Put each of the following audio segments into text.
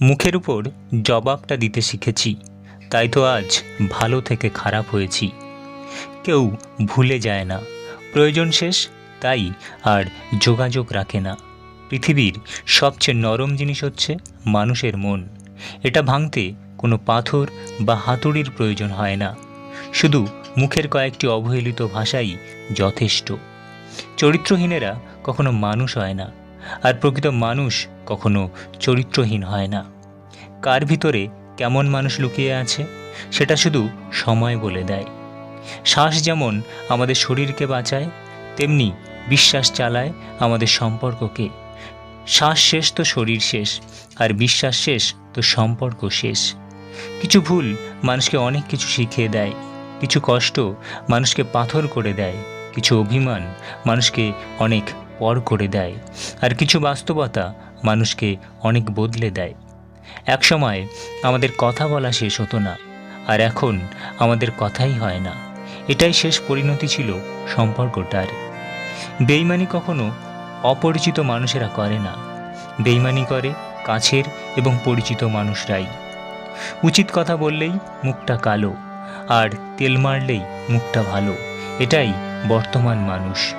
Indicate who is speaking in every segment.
Speaker 1: মুখের উপর জবাবটা দিতে শিখেছি। তাই তো আজ ভালো থেকে খারাপ হয়েছি। কেউ ভুলে যায় না। প্রয়োজন শেষ, তাই আর যোগাযোগ রাখে না। পৃথিবীর সবচেয়ে নরম জিনিস হচ্ছে মানুষের মন। এটা ভাঙতে কোনো পাথর বা হাতুড়ির প্রয়োজন হয় না। শুধু মুখের কয়েকটি অবহেলিত ভাষাই যথেষ্ট। চরিত্রহীনেরা কখনো মানুষ হয় না। আর প্রকৃত মানুষ কখনো চরিত্রহীন হয় না। কার ভিতরে কেমন মানুষ লুকিয়ে আছে, সেটা শুধু সময় বলে দেয়। শ্বাস যেমন আমাদের শরীরকে বাঁচায়, তেমনি বিশ্বাস চালায় আমাদের সম্পর্ককে। শ্বাস শেষ তো শরীর শেষ, আর বিশ্বাস শেষ তো সম্পর্ক শেষ। কিছু ভুল মানুষকে অনেক কিছু শিখিয়ে দেয়, কিছু কষ্ট মানুষকে পাথর করে দেয়, কিছু অভিমান মানুষকে অনেক পর করে দেয়, আর কিছু বাস্তবতা মানুষকে অনেক বদলে দেয়। একসময় আমাদের কথা বলা শেষ হতো না, আর এখন আমাদের কথাই হয় না। এটাই শেষ পরিণতি ছিল সম্পর্কটার। বেইমানি কখনো অপরিচিত মানুষেরা করে না। বেইমানি করে কাছের এবং পরিচিত মানুষরাই। উচিত কথা বললেই মুখটা কালো, আর তেল মারলেই মুখটা ভালো। এটাই বর্তমান মানুষ।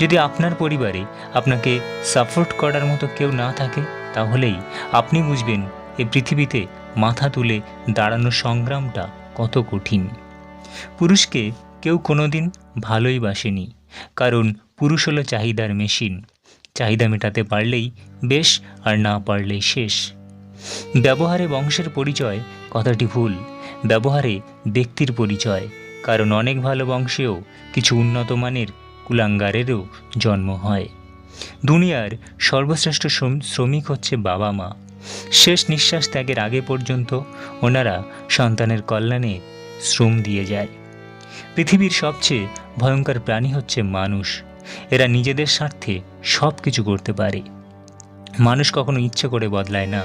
Speaker 1: যদি আপনার পরিবারে আপনাকে সাপোর্ট করার মতো কেউ না থাকে, তাহলেই আপনি বুঝবেন এই পৃথিবীতে মাথা তুলে দাঁড়ানোর সংগ্রামটা কত কঠিন। পুরুষকে কেউ কোনোদিন ভালোই বাসেনি, কারণ পুরুষ হলো চাহিদার মেশিন চাহিদা মেটাতে পারলেই বেশ, আর না পারলেই শেষ। ব্যবহারে বংশের পরিচয় কথাটি ভুল। ব্যবহারে ব্যক্তির পরিচয়, কারণ অনেক ভালো বংশেও কিছু উন্নত মানের কুলাঙ্গারেরও জন্ম হয়। দুনিয়ার সর্বশ্রেষ্ঠ শ্রমিক হচ্ছে বাবা মা। শেষ নিঃশ্বাস ত্যাগের আগে পর্যন্ত ওনারা সন্তানের কল্যাণে শ্রম দিয়ে যায়। পৃথিবীর সবচেয়ে ভয়ঙ্কর প্রাণী হচ্ছে মানুষ। এরা নিজেদের স্বার্থে সব কিছু করতে পারে। মানুষ কখনো ইচ্ছে করে বদলায় না।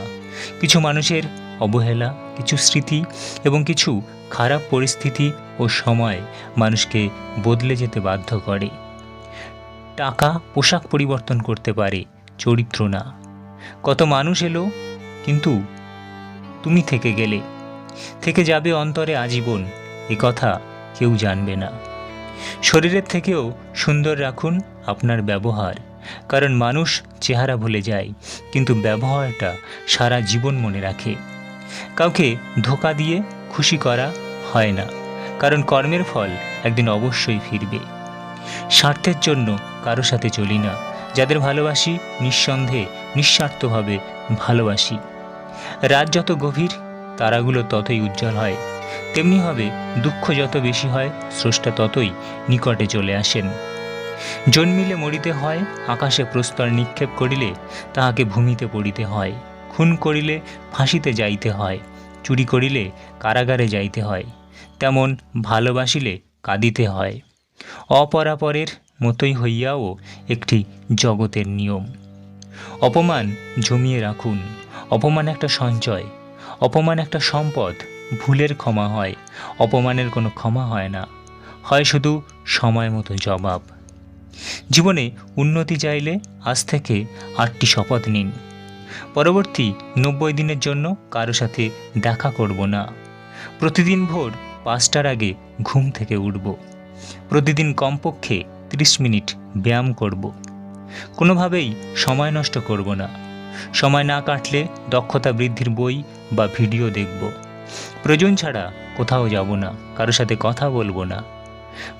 Speaker 1: কিছু মানুষের অবহেলা, কিছু স্মৃতি এবং কিছু খারাপ পরিস্থিতি ও সময় মানুষকে বদলে যেতে বাধ্য করে। টাকা, পোশাক পরিবর্তন করতে পারে, চরিত্র না। কত মানুষ এলো, কিন্তু তুমি থেকে গেলে। থেকে যাবে অন্তরে আজীবন, এ কথা কেউ জানবে না। শরীরের থেকেও সুন্দর রাখুন আপনার ব্যবহার, কারণ মানুষ চেহারা ভুলে যায়, কিন্তু ব্যবহারটা সারা জীবন মনে রাখে। কাউকে ধোকা দিয়ে খুশি করা হয় না, কারণ কর্মের ফল একদিন অবশ্যই ফিরবে। স্বার্থের জন্য কারও সাথে চলি না। যাদের ভালোবাসি, নিঃসন্দেহে, নিঃস্বার্থভাবে ভালোবাসি। রাত যত গভীর, তারাগুলো ততই উজ্জ্বল হয়। তেমনিভাবে দুঃখ যত বেশি হয়, স্রষ্টা ততই নিকটে চলে আসেন। জন্মিলে মরিতে হয়, আকাশে প্রস্তর নিক্ষেপ করিলে তাহাকে ভূমিতে পড়িতে হয়। খুন করিলে ফাঁসিতে যাইতে হয়, চুরি করিলে কারাগারে যাইতে হয়। তেমন ভালোবাসিলে কাঁদিতে হয়। অপরাপরের মতোই হইয়াও একটি জগতের নিয়ম। অপমান জমিয়ে রাখুন। অপমান একটা সঞ্চয়। অপমান একটা সম্পদ। ভুলের ক্ষমা হয়। অপমানের কোনো ক্ষমা হয় না। হয় শুধু সময় মতো জবাব। জীবনে উন্নতি চাইলে আজ থেকে আটটি শপথ নিন। পরবর্তী নব্বই দিনের জন্য কারও সাথে দেখা করব না। প্রতিদিন ভোর পাঁচটার আগে ঘুম থেকে উঠব। প্রতিদিন কমপক্ষে ত্রিশ মিনিট ব্যায়াম করব। কোনোভাবেই সময় নষ্ট করব না। সময় না কাটলে দক্ষতা বৃদ্ধির বই বা ভিডিও দেখব। প্রয়োজন ছাড়া কোথাও যাব না কারোর সাথে কথা বলব না।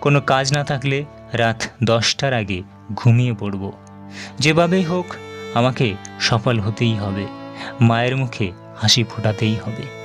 Speaker 1: কোনো কাজ না থাকলে রাত দশটার আগে ঘুমিয়ে পড়ব। যেভাবেই হোক, আমাকে সফল হতেই হবে। মায়ের মুখে হাসি ফোটাতেই হবে।